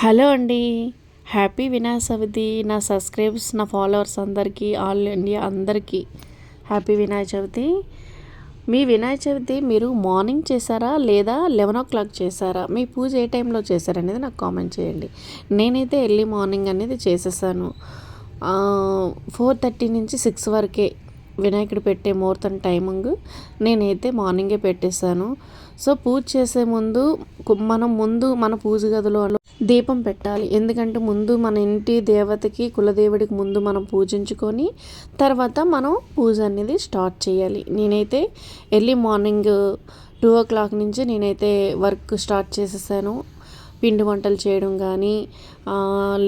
Hello అండి. Happy Vinayaka Chavithi. నా subscribers నా ఫాలోవర్స్ అందరికీ ఆల్ ఇండియా అందరికీ హ్యాపీ వినాయక చవితి. మీ వినాయక చవితి మీరు మార్నింగ్ చేశారా? లేదా లెవెన్ ఓ క్లాక్ చేశారా? మీ పూజ ఏ టైంలో చేశారనేది నాకు కామెంట్ చేయండి. నేనైతే ఎర్లీ మార్నింగ్ అనేది చేసేసాను. ఫోర్ థర్టీ నుంచి సిక్స్ వరకే వినాయకుడు పెట్టే ముహూర్తం టైమింగ్ నేనైతే మార్నింగే పెట్టేశాను. సో పూజ చేసే ముందు మనం ముందు మన పూజ గదిలో దీపం పెట్టాలి. ఎందుకంటే ముందు మన ఇంటి దేవతకి కులదేవుడికి ముందు మనం పూజించుకొని తర్వాత మనం పూజ అనేది స్టార్ట్ చేయాలి. నేనైతే early morning two o'clock నుంచి నేనైతే వర్క్ స్టార్ట్ చేసేసాను. పిండి వంటలు చేయడం కానీ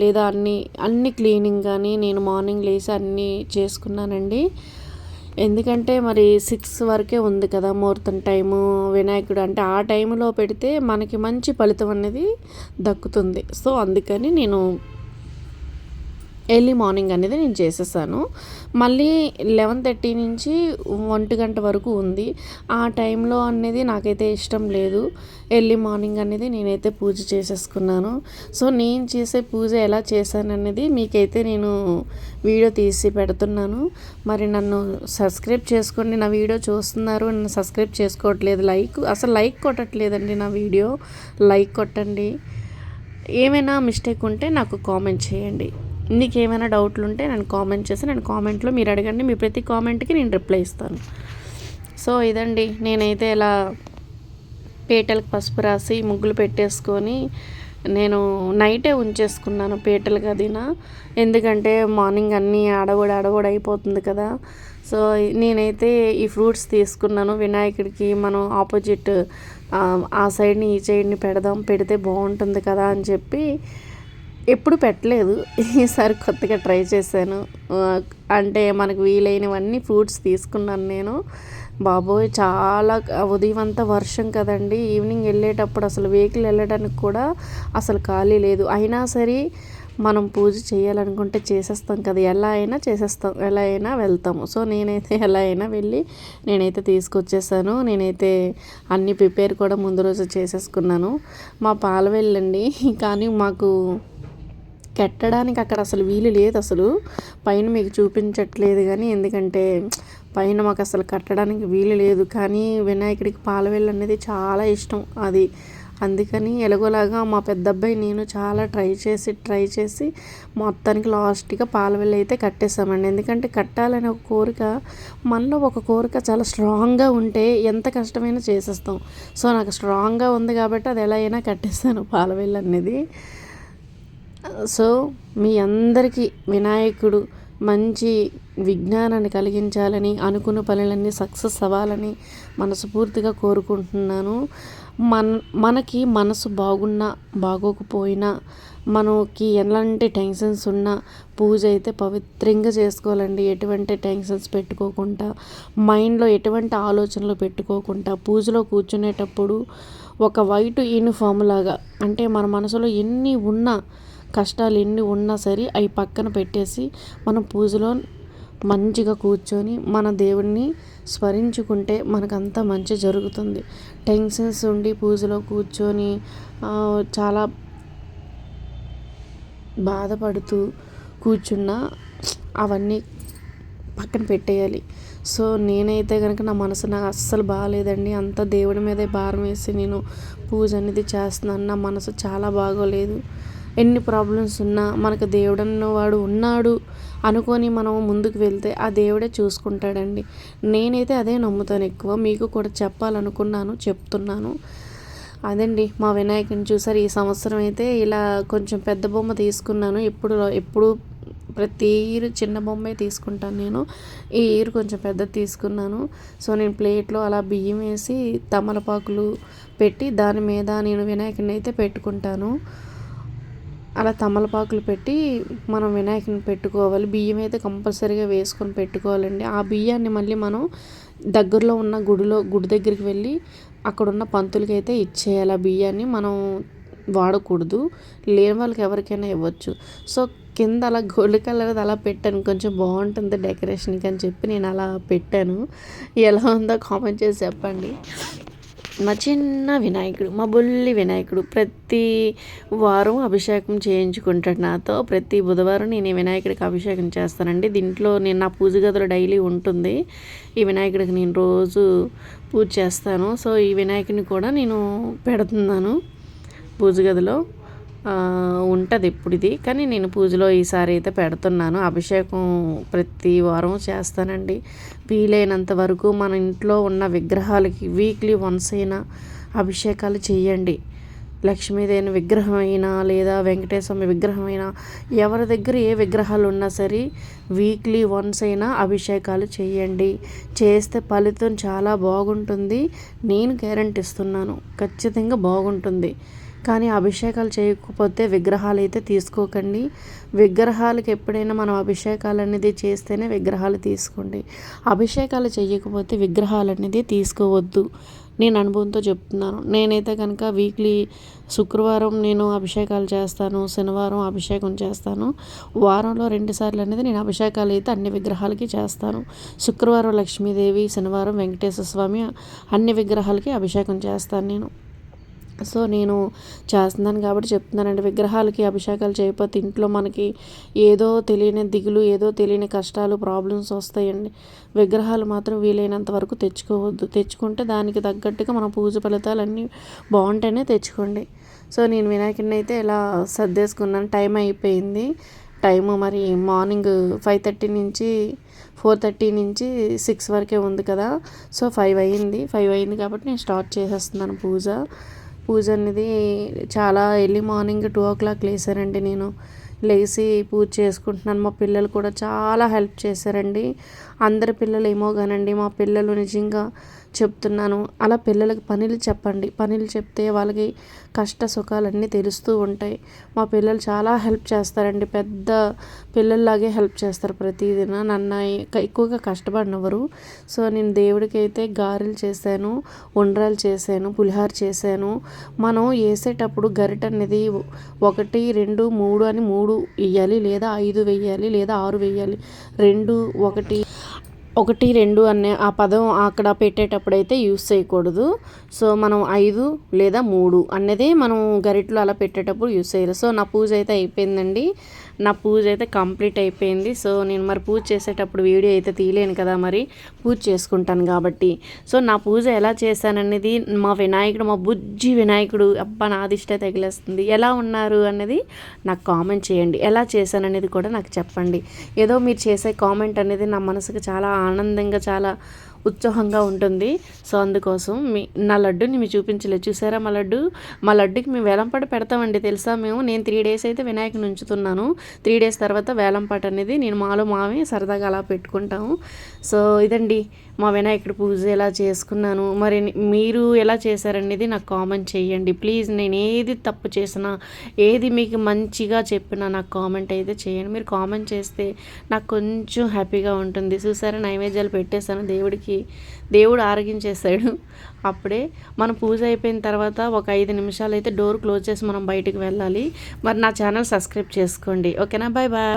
లేదా అన్ని అన్ని క్లీనింగ్ కానీ నేను మార్నింగ్ లేచి అన్నీ చేసుకున్నానండి. ఎందుకంటే మరి సిక్స్ వరకే ఉంది కదా ముహూర్తం టైము వినాయకుడు అంటే ఆ టైంలో పెడితే మనకి మంచి ఫలితం అనేది దక్కుతుంది. సో అందుకని నేను ఎర్లీ మార్నింగ్ అనేది నేను చేసేసాను. మళ్ళీ లెవెన్ థర్టీ నుంచి ఒంటి గంట వరకు ఉంది. ఆ టైంలో అనేది నాకైతే ఇష్టం లేదు. ఎర్లీ మార్నింగ్ అనేది నేనైతే పూజ చేసేసుకున్నాను. సో నేను చేసే పూజ ఎలా చేశాను అనేది మీకైతే నేను వీడియో తీసి పెడుతున్నాను. మరి నన్ను సబ్స్క్రైబ్ చేసుకోండి. నా వీడియో చూస్తున్నారు. నన్ను సబ్స్క్రైబ్ చేసుకోవట్లేదు. లైక్ అసలు లైక్ కొట్టట్లేదండి నా వీడియో. లైక్ కొట్టండి. ఏమైనా మిస్టేక్ ఉంటే నాకు కామెంట్ చేయండి. మీకు ఏమైనా డౌట్లు ఉంటే నేను కామెంట్ చేసి నేను కామెంట్లో మీరు అడగండి. మీ ప్రతి కామెంట్కి నేను రిప్లై ఇస్తాను. సో ఇదండి. నేనైతే ఇలా పీటలకు పసుపు రాసి ముగ్గులు పెట్టేసుకొని నేను నైటే ఉంచేసుకున్నాను పేటలు గదిన. ఎందుకంటే మార్నింగ్ అన్నీ ఆడగూడ ఆడగూడ అయిపోతుంది కదా. సో నేనైతే ఈ ఫ్రూట్స్ తీసుకున్నాను. వినాయకుడికి మనం ఆపోజిట్ ఆ సైడ్ని ఈ సైడ్ని పెడదాం. పెడితే బాగుంటుంది కదా అని చెప్పి ఎప్పుడు పెట్టలేదు. ఈసారి కొత్తగా ట్రై చేశాను. అంటే మనకు వీలైనవన్నీ ఫ్రూట్స్ తీసుకున్నాను నేను. బాబోయ్ చాలా ఉదయం అంతా వర్షం కదండి. ఈవినింగ్ వెళ్ళేటప్పుడు అసలు వెహికల్ వెళ్ళడానికి కూడా అసలు ఖాళీ లేదు. అయినా సరే మనం పూజ చేయాలనుకుంటే చేసేస్తాం కదా. ఎలా అయినా చేసేస్తాం. ఎలా అయినా వెళ్తాము. సో నేనైతే ఎలా అయినా వెళ్ళి నేనైతే తీసుకొచ్చేసాను. నేనైతే అన్ని ప్రిపేర్ కూడా ముందు రోజు చేసేసుకున్నాను. మా పాల వెళ్ళండి కానీ మాకు కట్టడానికి అక్కడ అసలు వీలు లేదు అసలు. పైన మీకు చూపించట్లేదు కానీ ఎందుకంటే పైన మాకు అసలు కట్టడానికి వీలు లేదు. కానీ వినాయకుడికి పాలవెల్లు అనేది చాలా ఇష్టం అది. అందుకని ఎలాగోలాగా మా పెద్ద అబ్బాయి నేను చాలా ట్రై చేసి ట్రై చేసి మొత్తానికి లాస్ట్గా పాలవెల్లి అయితే కట్టేసామండి. ఎందుకంటే కట్టాలనే ఒక కోరిక మనలో ఒక కోరిక చాలా స్ట్రాంగ్గా ఉంటే ఎంత కష్టమైనా చేసేస్తాం. సో నాకు స్ట్రాంగ్గా ఉంది కాబట్టి అది ఎలా అయినా కట్టేస్తాను పాలవెల్లి అనేది. సో మీ అందరికీ వినాయకుడు మంచి విజ్ఞానాన్ని కలిగించాలని అనుకున్న పనులన్నీ సక్సెస్ అవ్వాలని మనస్ఫూర్తిగా కోరుకుంటున్నాను. మన మనకి మనసు బాగున్నా బాగోకపోయినా మనకి ఎలాంటి టెన్షన్స్ ఉన్నా పూజ అయితే పవిత్రంగా చేసుకోవాలండి. ఎటువంటి టెన్షన్స్ పెట్టుకోకుండా మైండ్లో ఎటువంటి ఆలోచనలు పెట్టుకోకుండా పూజలో కూర్చునేటప్పుడు ఒక వైట్ యూనిఫామ్ లాగా అంటే మన మనసులో ఎన్ని ఉన్నా కష్టాలు ఎన్ని ఉన్నా సరే అవి పక్కన పెట్టేసి మనం పూజలో మంచిగా కూర్చొని మన దేవుడిని స్మరించుకుంటే మనకంతా మంచి జరుగుతుంది. టెన్షన్స్ ఉండి పూజలో కూర్చొని చాలా బాధపడుతూ కూర్చున్నా అవన్నీ పక్కన పెట్టేయాలి. సో నేనైతే కనుక నా మనసు నాకు అస్సలు బాగాలేదండి. అంత దేవుడి మీదే భారం వేసి నేను పూజ అనేది చేస్తున్నాను. నా మనసు చాలా బాగోలేదు. ఎన్ని ప్రాబ్లమ్స్ ఉన్నా మనకు దేవుడు అన్నవాడు ఉన్నాడు అనుకొని మనం ముందుకు వెళ్తే ఆ దేవుడే చూసుకుంటాడండి. నేనైతే అదే నమ్ముతాను ఎక్కువ. మీకు కూడా చెప్పాలనుకున్నాను చెప్తున్నాను. అదండి మా వినాయకుని చూసారు. ఈ సంవత్సరం అయితే ఇలా కొంచెం పెద్ద బొమ్మ తీసుకున్నాను. ఎప్పుడు ఎప్పుడు ప్రతి ఇయర్ చిన్న బొమ్మే తీసుకుంటాను నేను. ఈ ఇయర్ కొంచెం పెద్ద తీసుకున్నాను. సో నేను ప్లేట్లో అలా బియ్యం వేసి తమలపాకులు పెట్టి దాని మీద నేను వినాయకుని అయితే పెట్టుకుంటాను. అలా తమలపాకులు పెట్టి మనం వినాయకుని పెట్టుకోవాలి. బియ్యం అయితే కంపల్సరీగా వేసుకొని పెట్టుకోవాలండి. ఆ బియ్యాన్ని మళ్ళీ మనం దగ్గరలో ఉన్న గుడిలో గుడి దగ్గరికి వెళ్ళి అక్కడున్న పంతులకి అయితే ఇచ్చేయాలి. ఆ బియ్యాన్ని మనం వాడకూడదు. లేని వాళ్ళకి ఎవరికైనా ఇవ్వచ్చు. సో కింద అలా గోల్డ్ కలర్ అలా పెట్టాను. కొంచెం బాగుంటుంది డెకరేషన్కి అని చెప్పి నేను అలా పెట్టాను. ఎలా ఉందో కామెంట్ చేసి చెప్పండి. మా చిన్న వినాయకుడు మా బుల్లి వినాయకుడు ప్రతి వారం అభిషేకం చేయించుకుంటాడు నాతో. ప్రతి బుధవారం నేను ఈ వినాయకుడికి అభిషేకం చేస్తానండి. దీంట్లో నేను నా పూజ గదిలో డైలీ ఉంటుంది. ఈ వినాయకుడికి నేను రోజు పూజ చేస్తాను. సో ఈ వినాయకుడిని కూడా నేను పెడుతున్నాను పూజ గదిలో. ఉంటుంది ఇప్పుడు ఇది. కానీ నేను పూజలో ఈసారి అయితే పెడుతున్నాను. అభిషేకం ప్రతి వారం చేస్తానండి. వీలైనంత వరకు మన ఇంట్లో ఉన్న విగ్రహాలకి వీక్లీ వన్స్ అయినా అభిషేకాలు చేయండి. లక్ష్మీదేవి విగ్రహం అయినా లేదా వెంకటేశ్వర విగ్రహం అయినా ఎవరి దగ్గర ఏ విగ్రహాలు ఉన్నా సరే వీక్లీ వన్స్ అయినా అభిషేకాలు చేయండి. చేస్తే ఫలితం చాలా బాగుంటుంది. నేను గ్యారంటీ ఇస్తున్నాను. ఖచ్చితంగా బాగుంటుంది. కానీ అభిషేకాలు చేయకపోతే విగ్రహాలు అయితే తీసుకోకండి. విగ్రహాలకు ఎప్పుడైనా మనం అభిషేకాలు అనేది చేస్తేనే విగ్రహాలు తీసుకోండి. అభిషేకాలు చేయకపోతే విగ్రహాలు అనేది తీసుకోవద్దు. నేను అనుభవంతో చెప్తున్నాను. నేనైతే కనుక వీక్లీ శుక్రవారం నేను అభిషేకాలు చేస్తాను శనివారం అభిషేకం చేస్తాను. వారంలో రెండు సార్లు అనేది నేను అభిషేకాలు అయితే అన్ని విగ్రహాలకి చేస్తాను. శుక్రవారం లక్ష్మీదేవి శనివారం వెంకటేశ్వర స్వామి అన్ని విగ్రహాలకి అభిషేకం చేస్తాను నేను. సో నేను చేస్తున్నాను కాబట్టి చెప్తున్నానండి. విగ్రహాలకి అభిషేకాలు చేయకపోతే ఇంట్లో మనకి ఏదో తెలియని దిగులు ఏదో తెలియని కష్టాలు ప్రాబ్లమ్స్ వస్తాయండి. విగ్రహాలు మాత్రం వీలైనంత వరకు తెచ్చుకోవద్దు. తెచ్చుకుంటే దానికి తగ్గట్టుగా మన పూజ ఫలితాలు అన్నీ బాగుంటేనే తెచ్చుకోండి. సో నేను వినాయకుడిని అయితే ఇలా సర్దేసుకున్నాను. టైం అయిపోయింది. టైము మరి మార్నింగ్ ఫైవ్ థర్టీ నుంచి ఫోర్ థర్టీ నుంచి సిక్స్ వరకే ఉంది కదా. సో ఫైవ్ అయ్యింది ఫైవ్ అయింది కాబట్టి నేను స్టార్ట్ చేసేస్తున్నాను పూజ. పూజ అనేది చాలా early morning two o'clock లేసానండి నేను. లేచి పూజ చేసుకుంటున్నాను. మా పిల్లలు కూడా చాలా హెల్ప్ చేశారండి. అందరి పిల్లలు ఏమో కానండి మా పిల్లలు నిజంగా చెప్తున్నాను. అలా పిల్లలకి పనులు చెప్పండి. పనులు చెప్తే వాళ్ళకి కష్ట సుఖాలన్నీ తెలుస్తూ ఉంటాయి. మా పిల్లలు చాలా హెల్ప్ చేస్తారండి. పెద్ద పిల్లల్లాగే హెల్ప్ చేస్తారు ప్రతిదిన. నన్ను ఎక్కువగా కష్టపడినవరు. సో నేను దేవుడికి అయితే గారెలు చేశాను ఉండ్రాలు చేశాను పులిహార చేశాను. మనం వేసేటప్పుడు గరిట అనేది ఒకటి రెండు మూడు అని మూడు వేయాలి లేదా ఐదు వేయాలి లేదా ఆరు వేయాలి రెండు ఒకటి ఒకటి రెండు అనే ఆ పదం అక్కడ పెట్టేటప్పుడు అయితే యూస్ చేయకూడదు. సో మనం ఐదు లేదా మూడు అన్నదే మనం గరిటలో అలా పెట్టేటప్పుడు యూస్ చేయాలి. సో నా పూజ అయితే అయిపోయిందండి. నా పూజ అయితే కంప్లీట్ అయిపోయింది. సో నేను మరి పూజ చేసేటప్పుడు వీడియో అయితే తీయలేను కదా మరి పూజ చేసుకుంటాను కాబట్టి. సో నా పూజ ఎలా చేశాననేది మా వినాయకుడు మా బుజ్జి వినాయకుడు అబ్బా నా దిష్ట తగిలేస్తుంది. ఎలా ఉన్నారు అనేది నాకు కామెంట్ చేయండి. ఎలా చేశాననేది కూడా నాకు చెప్పండి. ఏదో మీరు చేసే కామెంట్ అనేది నా మనసుకు చాలా ఆనందంగా చాలా ఉత్సాహంగా ఉంటుంది. సో అందుకోసం మీ నా లడ్డుని మీ చూపించలేదు. చూసారా మా లడ్డు? మా లడ్డుకి మేము వేలంపాట పెడతామండి తెలుసా మేము? నేను త్రీ డేస్ అయితే వినాయకుని ఉంచుతున్నాను. త్రీ డేస్ తర్వాత వేలంపాట అనేది నేను మాలో మామే సరదాగా అలా పెట్టుకుంటాము. సో ఇదండి మా వినాయకుడి పూజ ఎలా చేసుకున్నాను. మరి మీరు ఎలా చేశారనేది నాకు కామెంట్ చేయండి. ప్లీజ్ నేను ఏది తప్పు చేసినా ఏది మీకు మంచిగా చెప్పినా నాకు కామెంట్ అయితే చేయండి. మీరు కామెంట్ చేస్తే నాకు కొంచెం హ్యాపీగా ఉంటుంది. చూసారా నైవేద్యాలు పెట్టేశాను దేవుడికి. దేవుడు ఆరగించేశాడు. అప్పుడే మన పూజ అయిపోయిన తర్వాత ఒక ఐదు నిమిషాలు అయితే డోర్ క్లోజ్ చేసి మనం బయటికి వెళ్ళాలి. మరి నా ఛానల్ సబ్స్క్రైబ్ చేసుకోండి. ఓకేనా బాయ్ బాయ్